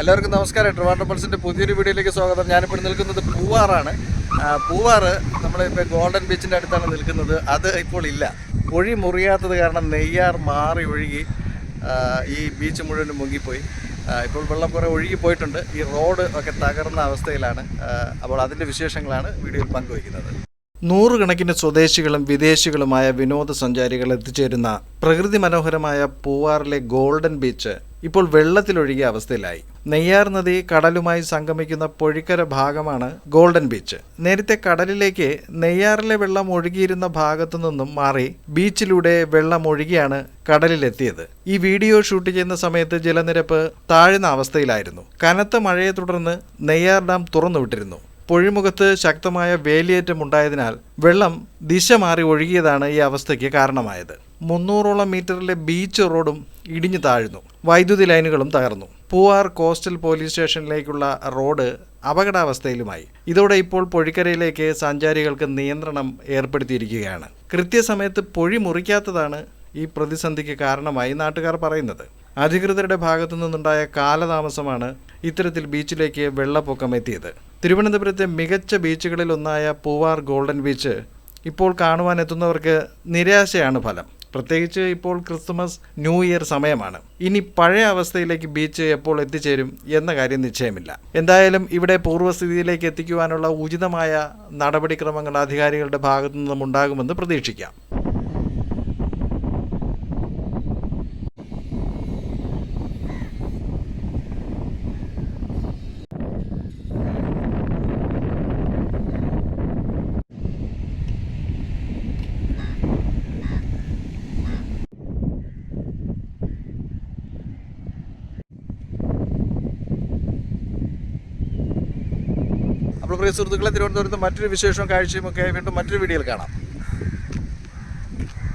എല്ലാവർക്കും നമസ്കാരം. ട്രിവാൻഡ്രം പൾസിന്റെ പുതിയൊരു വീഡിയോയിലേക്ക് സ്വാഗതം. ഞാനിപ്പോൾ നിൽക്കുന്നത് പൂവാറാണ്. പൂവാറ് നമ്മളിപ്പോൾ ഗോൾഡൻ ബീച്ചിന്റെ അടുത്താണ് നിൽക്കുന്നത്. അത് ഇപ്പോൾ ഇല്ല. പൊഴി മുറിയാത്തത് കാരണം നെയ്യാർ മാറി ഒഴുകി ഈ ബീച്ച് മുഴുവനും മുങ്ങിപ്പോയി. ഇപ്പോൾ വെള്ളം കുറേ ഒഴുകി പോയിട്ടുണ്ട്. ഈ റോഡ് ഒക്കെ തകർന്ന അവസ്ഥയിലാണ്. അപ്പോൾ അതിന്റെ വിശേഷങ്ങളാണ് വീഡിയോയിൽ പങ്കുവയ്ക്കുന്നത്. നൂറുകണക്കിന് സ്വദേശികളും വിദേശികളുമായ വിനോദസഞ്ചാരികൾ എത്തിച്ചേരുന്ന പ്രകൃതി മനോഹരമായ പൂവാറിലെ ഗോൾഡൻ ബീച്ച് ഇപ്പോൾ വെള്ളത്തിലൊഴുകിയ അവസ്ഥയിലായി. നെയ്യാർ നദി കടലുമായി സംഗമിക്കുന്ന പൊഴിക്കര ഭാഗമാണ് ഗോൾഡൻ ബീച്ച്. നേരത്തെ കടലിലേക്ക് നെയ്യാറിലെ വെള്ളം ഒഴുകിയിരുന്ന ഭാഗത്തു നിന്നും മാറി ബീച്ചിലൂടെ വെള്ളം ഒഴുകിയാണ് കടലിലെത്തിയത്. ഈ വീഡിയോ ഷൂട്ട് ചെയ്യുന്ന സമയത്ത് ജലനിരപ്പ് താഴ്ന്ന അവസ്ഥയിലായിരുന്നു. കനത്ത മഴയെ തുടർന്ന് നെയ്യാർ ഡാം തുറന്നുവിട്ടിരുന്നു. പൊഴിമുഖത്ത് ശക്തമായ വേലിയേറ്റം ഉണ്ടായതിനാൽ വെള്ളം ദിശ മാറി ഒഴുകിയതാണ് ഈ അവസ്ഥയ്ക്ക് കാരണമായത്. മുന്നൂറോളം മീറ്ററിലെ ബീച്ച് റോഡും ഇടിഞ്ഞു താഴ്ന്നു. വൈദ്യുതി ലൈനുകളും തകർന്നു. പൂവാർ കോസ്റ്റൽ പോലീസ് സ്റ്റേഷനിലേക്കുള്ള റോഡ് അപകടാവസ്ഥയിലുമായി. ഇതോടെ ഇപ്പോൾ പൊഴിക്കരയിലേക്ക് സഞ്ചാരികൾക്ക് നിയന്ത്രണം ഏർപ്പെടുത്തിയിരിക്കുകയാണ്. കൃത്യസമയത്ത് പൊഴി മുറിക്കാത്തതാണ് ഈ പ്രതിസന്ധിക്ക് കാരണമായി നാട്ടുകാർ പറയുന്നത്. അധികൃതരുടെ ഭാഗത്തു നിന്നുണ്ടായ കാലതാമസമാണ് ഇത്തരത്തിൽ ബീച്ചിലേക്ക് വെള്ളപ്പൊക്കം എത്തിയത്. തിരുവനന്തപുരത്തെ മികച്ച ബീച്ചുകളിൽ ഒന്നായ പൂവാർ ഗോൾഡൻ ബീച്ച് ഇപ്പോൾ കാണുവാനെത്തുന്നവർക്ക് നിരാശയാണ് ഫലം. പ്രത്യേകിച്ച് ഇപ്പോൾ ക്രിസ്മസ് ന്യൂ ഇയർ സമയമാണ്. ഇനി പഴയ അവസ്ഥയിലേക്ക് ബീച്ച് എപ്പോൾ എത്തിച്ചേരും എന്ന കാര്യം നിശ്ചയമില്ല. എന്തായാലും ഇവിടെ പൂർവസ്ഥിതിയിലേക്ക് എത്തിക്കുവാനുള്ള ഉചിതമായ നടപടിക്രമങ്ങൾ അധികാരികളുടെ ഭാഗത്തു നിന്നും ഉണ്ടാകുമെന്ന് പ്രതീക്ഷിക്കാം. അപ്പോൾ പ്രിയ സുഹൃത്തുക്കളെ തിരുവനന്തപുരത്ത് മറ്റൊരു വിശേഷവും കാഴ്ചയും ഒക്കെ വീണ്ടും മറ്റൊരു വീഡിയോയിൽ കാണാം.